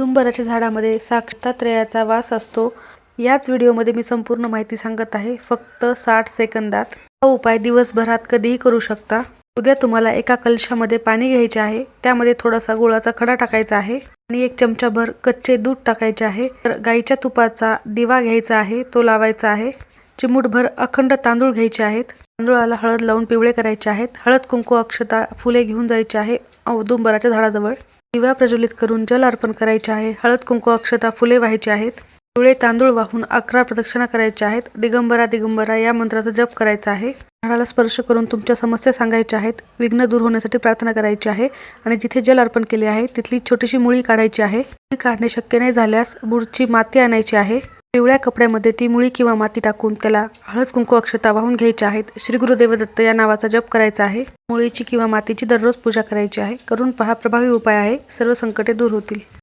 औदुंबराच्या झाडामध्ये साक्षात्रेयाचा वास असतो. याच व्हिडिओमध्ये मी संपूर्ण माहिती सांगत आहे. फक्त साठ सेकंदात हा उपाय दिवसभरात कधीही करू शकता. उद्या तुम्हाला एका कलशामध्ये पाणी घ्यायचे आहे. त्यामध्ये थोडासा गुळाचा खडा टाकायचा आहे आणि एक चमचाभर कच्चे दूध टाकायचे आहे. तर गाईच्या तुपाचा दिवा घ्यायचा आहे. तो लावायचा आहे. चिमूटभर अखंड तांदूळ घ्यायचे आहेत. तांदूळाला हळद लावून पिवळे करायचे आहेत. हळद कुंकू अक्षता फुले घेऊन जायचे आहे. औदुंबराच्या झाडाजवळ. दिवा प्रज्वलित करून जल अर्पण करायचे आहे. हळद कुंकू अक्षता फुले व्हायचे आहेत. पिवळे तांदूळ वाहून अकरा प्रदक्षिणा करायच्या आहेत. दिगंबरा दिगंबरा या मंत्राचा जप करायचा आहे. झाडाला स्पर्श करून तुमच्या समस्या सांगायच्या आहेत. विघ्न दूर होण्यासाठी प्रार्थना करायची आहे आणि जिथे जल अर्पण केले आहे तिथली छोटीशी मुळी काढायची आहे. मुळी काढणे शक्य नाही झाल्यास बुडची माती आणायची आहे. पिवळ्या कपड्यामध्ये ती मुळी किंवा माती टाकून त्याला हळद कुंकू अक्षता वाहून घ्यायच्या आहेत. श्री गुरुदेव दत्त या नावाचा जप करायचा आहे. मुळीची किंवा मातीची दररोज पूजा करायची आहे. करून पहा प्रभावी उपाय आहे. सर्व संकटे दूर होतील.